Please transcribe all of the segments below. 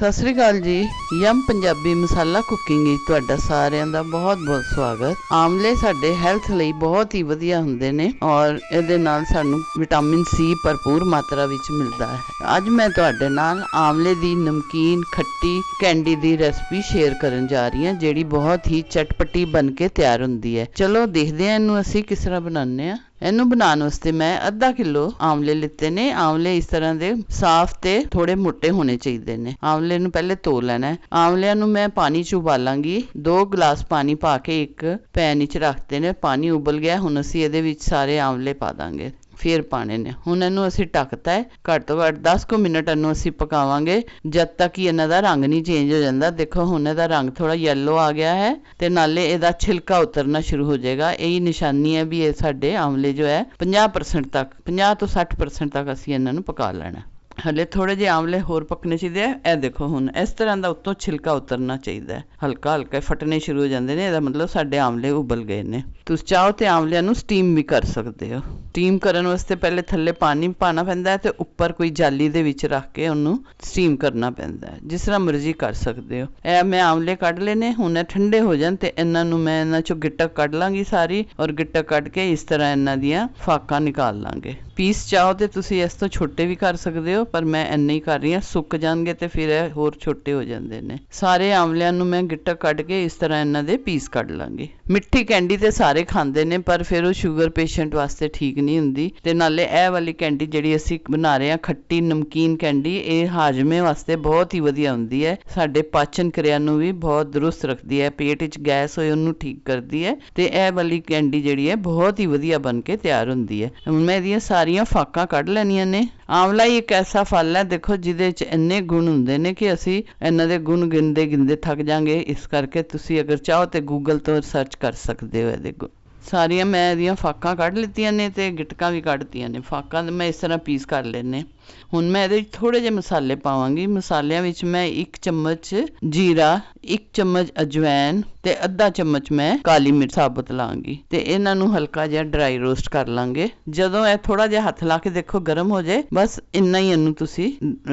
ਸਤਿ ਸ੍ਰੀ ਅਕਾਲ ਜੀ। ਯਮ ਪੰਜਾਬੀ ਮਸਾਲਾ ਕੁਕਿੰਗ ਵਿੱਚ ਤੁਹਾਡਾ ਸਾਰਿਆਂ ਦਾ ਬਹੁਤ-ਬਹੁਤ ਸਵਾਗਤ। ਆਮਲੇ ਸਾਡੇ ਹੈਲਥ ਲਈ ਬਹੁਤ ਹੀ ਵਧੀਆ ਹੁੰਦੇ ਨੇ ਔਰ ਇਹਦੇ ਨਾਲ ਸਾਨੂੰ ਵਿਟਾਮਿਨ ਸੀ ਭਰਪੂਰ ਮਾਤਰਾ ਵਿੱਚ ਮਿਲਦਾ ਹੈ। ਅੱਜ ਮੈਂ ਤੁਹਾਡੇ ਨਾਲ ਆਮਲੇ ਦੀ ਨਮਕੀਨ, ਖੱਟੀ ਕੈਂਡੀ ਦੀ ਰੈਸਪੀ ਸ਼ੇਅਰ ਕਰਨ ਜਾ ਰਹੀ ਹਾਂ, ਜਿਹੜੀ ਬਹੁਤ ਹੀ ਚਟਪਟੀ ਬਣ ਕੇ ਤਿਆਰ ਹੁੰਦੀ ਹੈ। ਚਲੋ ਦੇਖਦੇ ਹਾਂ ਇਹਨੂੰ ਅਸੀਂ ਕਿਸ ਤਰ੍ਹਾਂ ਬਣਾਉਂਦੇ ਹਾਂ। ਇਹਨੂੰ ਬਣਾਉਣ ਵਾਸਤੇ ਮੈਂ ਅੱਧਾ ਕਿਲੋ ਆਮਲੇ ਲਿੱਤੇ ਨੇ। ਆਮਲੇ ਇਸ ਤਰ੍ਹਾਂ ਦੇ ਸਾਫ਼ ਤੇ ਥੋੜੇ ਮੋٹے ਹੋਣੇ ਚਾਹੀਦੇ ਨੇ। ਆਮਲੇ ਨੂੰ ਪਹਿਲੇ ਧੋ ਲੈਣਾ ਹੈ। ਆਮਲਿਆਂ ਨੂੰ ਮੈਂ ਪਾਣੀ 'ਚ ਉਬਾਲਾਂਗੀ। 2 ਗਲਾਸ ਪਾਣੀ ਪਾ ਕੇ ਇੱਕ ਪੈਨ ਵਿੱਚ ਰੱਖਦੇ ਨੇ। ਪਾਣੀ ਉਬਲ ਗਿਆ। ਹੁਣ ਅਸੀਂ ਇਹਦੇ ਵਿੱਚ ਸਾਰੇ ਆਮਲੇ ਪਾ ਦਾਂਗੇ। ਫਿਰ ਪਾਣੇ ਨੇ। ਹੁਣ ਇਹਨੂੰ ਅਸੀਂ ਢੱਕਤਾ ਹੈ, ਘੱਟ ਤੋਂ ਘੱਟ 10 ਕੁ ਮਿੰਟ ਇਹਨੂੰ ਅਸੀਂ ਪਕਾਵਾਂਗੇ, ਜਦ ਤੱਕ ਕਿ ਇਹਨਾਂ ਦਾ ਰੰਗ ਨਹੀਂ ਚੇਂਜ ਹੋ ਜਾਂਦਾ। ਦੇਖੋ, ਹੁਣ ਇਹਦਾ ਰੰਗ ਥੋੜਾ ਯੈਲੋ ਆ ਗਿਆ ਹੈ ਤੇ ਨਾਲੇ ਇਹਦਾ ਛਿਲਕਾ ਉਤਰਨਾ ਸ਼ੁਰੂ ਹੋ ਜਾਏਗਾ। ਇਹੀ ਨਿਸ਼ਾਨੀ ਹੈ ਵੀ ਇਹ ਸਾਡੇ ਆਮਲੇ ਜੋ ਹੈ 50% ਤੱਕ 50 ਤੋਂ 60% ਤੱਕ ਅਸੀਂ ਇਹਨਾਂ ਨੂੰ ਪਕਾ ਲੈਣਾ। ਹਲੇ ਥੋੜੇ ਜਿਹੇ ਆਮਲੇ ਹੋਰ ਪੱਕਣੇ ਚਾਹੀਦੇ ਆ। ਇਹ ਦੇਖੋ ਹੁਣ, ਇਸ ਤਰ੍ਹਾਂ ਦਾ ਉੱਤੋਂ ਛਿਲਕਾ ਉਤਰਨਾ ਚਾਹੀਦਾ ਹੈ। ਹਲਕਾ ਹਲਕਾ ਫਟਣੇ ਸ਼ੁਰੂ ਹੋ ਜਾਂਦੇ ਨੇ, ਇਹਦਾ ਮਤਲਬ ਸਾਡੇ ਆਮਲੇ ਉਬਲ ਗਏ ਨੇ। ਤੁਸੀਂ ਚਾਹੋ ਤੇ ਆਮਲਿਆਂ ਨੂੰ ਸਟੀਮ ਵੀ ਕਰ ਸਕਦੇ ਹੋ। ਸਟੀਮ ਕਰਨ ਵਾਸਤੇ ਪਹਿਲੇ ਥੱਲੇ ਪਾਣੀ ਪਾਣਾ ਪੈਂਦਾ ਹੈ ਤੇ ਉੱਪਰ ਕੋਈ ਜਾਲੀ ਦੇ ਵਿੱਚ ਰੱਖ ਕੇ ਉਹਨੂੰ ਸਟੀਮ ਕਰਨਾ ਪੈਂਦਾ ਹੈ। ਜਿਸ ਤਰ੍ਹਾਂ ਮਰਜ਼ੀ ਕਰ ਸਕਦੇ ਹੋ। ਇਹ ਮੈਂ ਆਮਲੇ ਕੱਢ ਲਏ ਨੇ, ਹੁਣ ਇਹ ਠੰਡੇ ਹੋ ਜਾਣ ਤੇ ਇਹਨਾਂ ਨੂੰ ਮੈਂ ਇਹਨਾਂ ਚੋਂ ਗਿੱਟਕ ਕੱਢ ਲਾਂਗੀ ਸਾਰੀ ਔਰ ਗਿੱਟਕ ਕੱਢ ਕੇ ਇਸ ਤਰ੍ਹਾਂ ਇਹਨਾਂ ਦੀਆਂ ਫਾਕਾਂ ਨਿਕਾਲ ਲਾਂਗੇ। ਪੀਸ ਚਾਹੋ ਤੇ ਤੁਸੀਂ ਇਸ ਤੋਂ ਛੋਟੇ ਵੀ ਕਰ ਸਕਦੇ ਹੋ, ਪਰ ਮੈਂ ਇੰਨੇ ਹੀ ਕਰ ਰਹੀ ਹਾਂ, ਸੁੱਕ ਜਾਣਗੇ ਤੇ ਫਿਰ ਇਹ ਹੋਰ ਛੋਟੇ ਹੋ ਜਾਂਦੇ ਨੇ। ਸਾਰੇ ਆਮਲਿਆਂ ਨੂੰ ਮੈਂ ਗਿੱਟਾ ਕੱਢ ਕੇ ਇਸ ਤਰ੍ਹਾਂ ਇਹਨਾਂ ਦੇ ਪੀਸ ਕੱਢ ਲਾਂਗੀ। ਮਿੱਠੀ ਕੈਂਡੀ ਤੇ ਸਾਰੇ ਖਾਂਦੇ ਨੇ, ਪਰ ਫਿਰ ਉਹ ਸ਼ੂਗਰ ਪੇਸ਼ੈਂਟ ਵਾਸਤੇ ਠੀਕ ਨਹੀਂ ਹੁੰਦੀ। ਤੇ ਨਾਲੇ ਇਹ ਵਾਲੀ ਕੈਂਡੀ ਜਿਹੜੀ ਅਸੀਂ ਬਣਾ ਰਹੇ ਹਾਂ, ਖੱਟੀ ਨਮਕੀਨ ਕੈਂਡੀ ਇਹ ਹਾਜ਼ਮੇ ਵਾਸਤੇ ਬਹੁਤ ਹੀ ਵਧੀਆ ਹੁੰਦੀ ਹੈ। ਸਾਡੇ ਪਾਚਨ ਕਿਰਿਆ ਨੂੰ ਵੀ ਬਹੁਤ ਦਰੁਸਤ ਰੱਖਦੀ ਹੈ, ਪੇਟ ਵਿੱਚ ਗੈਸ ਹੋਏ ਉਹਨੂੰ ਠੀਕ ਕਰਦੀ ਹੈ। ਤੇ ਇਹ ਵਾਲੀ ਕੈਂਡੀ ਜਿਹੜੀ ਹੈ, ਬਹੁਤ ਹੀ ਵਧੀਆ ਬਣ ਕੇ ਤਿਆਰ ਹੁੰਦੀ ਹੈ। ਹੁਣ ਮੈਂ ਇਹਦੀਆਂ ਸਾਰੀ ਸਾਰੀਆਂ ਫਾਕਾਂ ਕੱਢ ਲੈਣੀਆਂ ਨੇ। ਆਮਲਾ ਹੀ ਇੱਕ ਐਸਾ ਫਲ ਹੈ, ਦੇਖੋ, ਜਿਹਦੇ ਵਿੱਚ ਇੰਨੇ ਗੁਣ ਹੁੰਦੇ ਨੇ ਕਿ ਅਸੀਂ ਇਹਨਾਂ ਦੇ ਗੁਣ ਗਿਣਦੇ ਗਿਣਦੇ ਥੱਕ ਜਾਾਂਗੇ। ਇਸ ਕਰਕੇ ਤੁਸੀਂ ਅਗਰ ਚਾਹੋ ਤੇ ਗੂਗਲ ਤੋਂ ਸਰਚ ਕਰ ਸਕਦੇ ਹੋ ਇਹਦੇ ਗੁਣ। ਸਾਰੀਆਂ ਮੈਂ ਇਹਦੀਆਂ ਫਾਕਾਂ ਕੱਢ ਲਿੱਤੀਆਂ ਨੇ ਤੇ ਗਿਟਕਾਂ ਵੀ ਕੱਢਤੀਆਂ ਨੇ। ਫਾਕਾਂ ਮੈਂ ਇਸ ਤਰ੍ਹਾਂ ਪੀਸ ਕਰ ਲੈਨੇ ਹੁਣ ਮੈਂ ਇਹਦੇ ਵਿੱਚ ਥੋੜੇ ਜਿਹੇ ਮਸਾਲੇ ਪਾਵਾਂਗੀ। ਮਸਾਲਿਆਂ ਵਿੱਚ ਮੈਂ 1 ਚਮਚ ਜੀਰਾ 1 ਚਮਚ ਅਜਵਾਇਨ ਤੇ ਅੱਧਾ ਚਮਚ ਮੈਂ ਕਾਲੀ ਮਿਰਚ ਸਾਬਤ ਲਾਂਗੀ ਤੇ ਇਹਨਾਂ ਨੂੰ ਹਲਕਾ ਜਿਹਾ ਡਰਾਈ ਰੋਸਟ ਕਰ ਲਾਂਗੇ। ਜਦੋਂ ਇਹ ਥੋੜਾ ਜਿਹਾ ਹੱਥ ਲਾ ਕੇ ਦੇਖੋ ਗਰਮ ਹੋ ਜਾਏ, ਬਸ ਇੰਨਾ ਹੀ ਇਹਨੂੰ ਤੁਸੀਂ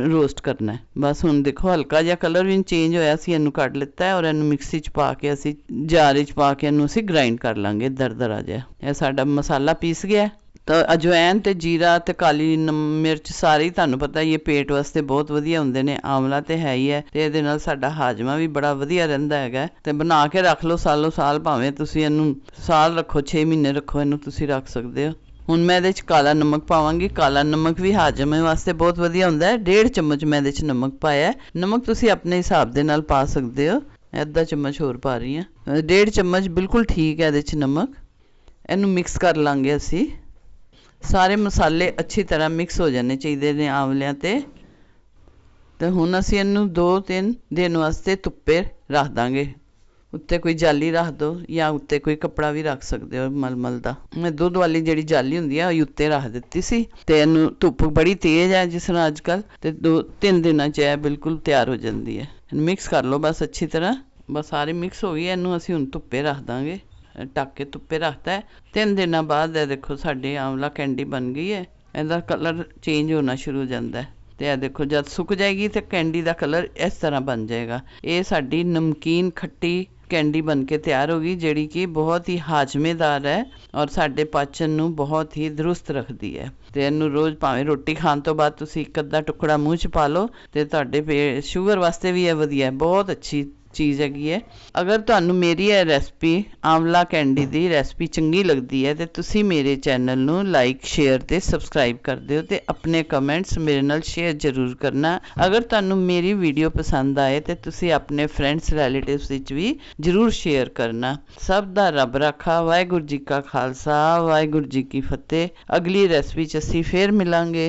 ਰੋਸਟ ਕਰਨਾ ਹੈ। ਬਸ ਹੁਣ ਦੇਖੋ ਹਲਕਾ ਜਿਹਾ ਕਲਰ ਵੀ ਚੇਂਜ ਹੋਇਆ ਸੀ ਇਹਨੂੰ ਕੱਢ ਲਿੱਤਾ ਹੈ ਔਰ ਇਹਨੂੰ ਮਿਕਸੀ 'ਚ ਪਾ ਕੇ ਅਸੀਂ ਜਾਰ 'ਚ ਪਾ ਕੇ ਇਹਨੂੰ ਅਸੀਂ ਗ੍ਰਾਈਂਡ ਕਰ ਲਾਂਗੇ ਦਰਦ ਦਰਦਰਾ ਜਿਹਾ ਇਹ ਸਾਡਾ ਮਸਾਲਾ ਪੀਸ ਗਿਆ ਤਾਂ ਅਜਵਾਇਨ ਤੇ ਜੀਰਾ ਤੇ ਕਾਲੀ ਮਿਰਚ ਸਾਰੇ ਤੁਹਾਨੂੰ ਪਤਾ ਹੀ ਇਹ ਪੇਟ ਵਾਸਤੇ ਬਹੁਤ ਵਧੀਆ ਹੁੰਦੇ ਨੇ, ਆਮਲਾ ਤੇ ਹੈ ਹੀ ਹੈ। ਤੇ ਇਹਦੇ ਨਾਲ ਸਾਡਾ ਹਾਜਮਾ ਵੀ ਬੜਾ ਵਧੀਆ ਰਹਿੰਦਾ ਹੈਗਾ ਤੇ ਬਣਾ ਕੇ ਰੱਖ ਲਓ ਸਾਲੋ ਸਾਲ, ਭਾਵੇਂ ਤੁਸੀਂ ਇਹਨੂੰ ਸਾਲ ਰੱਖੋ 6 ਮਹੀਨੇ ਰੱਖੋ, ਇਹਨੂੰ ਤੁਸੀਂ ਰੱਖ ਸਕਦੇ ਹੋ। ਹੁਣ ਮੈਂ ਇਹਦੇ 'ਚ ਕਾਲਾ ਨਮਕ ਪਾਵਾਂਗੀ। ਕਾਲਾ ਨਮਕ ਵੀ ਹਾਜਮੇ ਵਾਸਤੇ ਬਹੁਤ ਵਧੀਆ ਹੁੰਦਾ ਹੈ। ਡੇਢ ਚਮਚ ਮੈਂ ਇਹਦੇ 'ਚ ਨਮਕ ਪਾਇਆ ਨਮਕ ਤੁਸੀਂ ਆਪਣੇ ਹਿਸਾਬ ਦੇ ਨਾਲ ਪਾ ਸਕਦੇ ਹੋ। ਅੱਧਾ ਚਮਚ ਹੋਰ ਪਾ ਰਹੀ ਹਾਂ। ਡੇਢ ਚਮਚ ਬਿਲਕੁਲ ਠੀਕ ਹੈ ਇਹਦੇ 'ਚ ਨਮਕ। ਇਹਨੂੰ ਮਿਕਸ ਕਰ ਲਾਂਗੇ ਅਸੀਂ। ਸਾਰੇ ਮਸਾਲੇ ਅੱਛੀ ਤਰ੍ਹਾਂ ਮਿਕਸ ਹੋ ਜਾਣੇ ਚਾਹੀਦੇ ਨੇ ਆਂਵਲਿਆਂ ਤੇ। ਤੇ ਹੁਣ ਅਸੀਂ ਇਹਨੂੰ 2-3 ਦਿਨ ਵਾਸਤੇ ਧੁੱਪੇ ਰੱਖ ਦਾਂਗੇ। ਉੱਤੇ ਕੋਈ ਜਾਲੀ ਰੱਖ ਦਿਓ ਜਾਂ ਉੱਤੇ ਕੋਈ ਕੱਪੜਾ ਵੀ ਰੱਖ ਸਕਦੇ ਹੋ ਮਲਮਲ ਦਾ। ਮੈਂ ਦੁੱਧ ਵਾਲੀ ਜਿਹੜੀ ਜਾਲੀ ਹੁੰਦੀ ਆ, ਉਹ ਉੱਤੇ ਰੱਖ ਦਿੱਤੀ ਸੀ। ਤੇ ਇਹਨੂੰ ਧੁੱਪ ਬੜੀ ਤੇਜ਼ ਹੈ ਜਿਸ ਤਰ੍ਹਾਂ ਅੱਜ ਕੱਲ ਤੇ 2-3 ਦਿਨਾਂ 'ਚ ਇਹ ਬਿਲਕੁਲ ਤਿਆਰ ਹੋ ਜਾਂਦੀ ਹੈ। ਮਿਕਸ ਕਰ ਲਓ ਬਸ ਅੱਛੀ ਤਰ੍ਹਾਂ। ਬਸ ਸਾਰੇ ਮਿਕਸ ਹੋ ਗਈ ਇਹਨੂੰ ਅਸੀਂ ਹੁਣ ਧੁੱਪੇ ਰੱਖ ਦਾਂਗੇ। ਢੱਕ ਕੇ ਧੁੱਪੇ ਰੱਖਤਾ ਹੈ। ਤਿੰਨ ਦਿਨਾਂ ਬਾਅਦ ਇਹ ਦੇਖੋ ਸਾਡੀ ਆਮਲਾ ਕੈਂਡੀ ਬਣ ਗਈ ਹੈ। ਇਹਦਾ ਕਲਰ ਚੇਂਜ ਹੋਣਾ ਸ਼ੁਰੂ ਹੋ ਜਾਂਦਾ ਹੈ। ਤੇ ਇਹ ਦੇਖੋ ਜਦ ਸੁੱਕ ਜਾਏਗੀ ਤੇ ਕੈਂਡੀ ਦਾ ਕਲਰ ਇਸ ਤਰ੍ਹਾਂ ਬਣ ਜਾਏਗਾ। ਇਹ ਸਾਡੀ ਨਮਕੀਨ ਖੱਟੀ ਕੈਂਡੀ ਬਣ ਕੇ ਤਿਆਰ ਹੋ ਗਈ, ਜਿਹੜੀ ਕਿ ਬਹੁਤ ਹੀ ਹਾਜ਼ਮੇਦਾਰ ਹੈ ਔਰ ਸਾਡੇ ਪਾਚਨ ਨੂੰ ਬਹੁਤ ਹੀ ਦਰੁਸਤ ਰੱਖਦੀ ਹੈ। ਤੇ ਇਹਨੂੰ ਰੋਜ਼ ਭਾਵੇਂ ਰੋਟੀ ਖਾਣ ਤੋਂ ਬਾਅਦ ਤੁਸੀਂ ਇੱਕ ਅੱਧਾ ਟੁਕੜਾ ਮੂੰਹ 'ਚ ਪਾ ਲਓ ਤੇ ਤੁਹਾਡੇ ਸ਼ੂਗਰ ਵਾਸਤੇ ਵੀ ਇਹ ਵਧੀਆ ਬਹੁਤ ਅੱਛੀ ਚੀਜ਼ ਹੈਗੀ ਹੈ। ਅਗਰ ਤੁਹਾਨੂੰ ਮੇਰੀ ਇਹ ਰੈਸਪੀ ਆਮਲਾ ਕੈਂਡੀ ਦੀ ਰੈਸਪੀ ਚੰਗੀ ਲੱਗਦੀ ਹੈ, ਤੇ ਤੁਸੀਂ ਮੇਰੇ ਚੈਨਲ ਨੂੰ ਲਾਈਕ ਸ਼ੇਅਰ ਤੇ ਸਬਸਕ੍ਰਾਈਬ ਕਰ ਦਿਓ ਤੇ ਆਪਣੇ ਕਮੈਂਟਸ ਮੇਰੇ ਨਾਲ ਸ਼ੇਅਰ ਜ਼ਰੂਰ ਕਰਨਾ। ਅਗਰ ਤੁਹਾਨੂੰ ਮੇਰੀ ਵੀਡੀਓ ਪਸੰਦ ਆਏ, ਤੇ ਤੁਸੀਂ ਆਪਣੇ ਫਰੈਂਡਸ ਰਿਲੇਟਿਵਸ ਵਿੱਚ ਵੀ ਜ਼ਰੂਰ ਸ਼ੇਅਰ ਕਰਨਾ। ਸਭ ਦਾ ਰੱਬ ਰੱਖਾ, ਵਾਹਿਗੁਰੂ ਜੀ ਕਾ ਖਾਲਸਾ, ਵਾਹਿਗੁਰੂ ਜੀ ਕੀ ਫਤਿਹ। ਅਗਲੀ ਰੈਸਪੀ ਚ ਅਸੀਂ ਫੇਰ ਮਿਲਾਂਗੇ।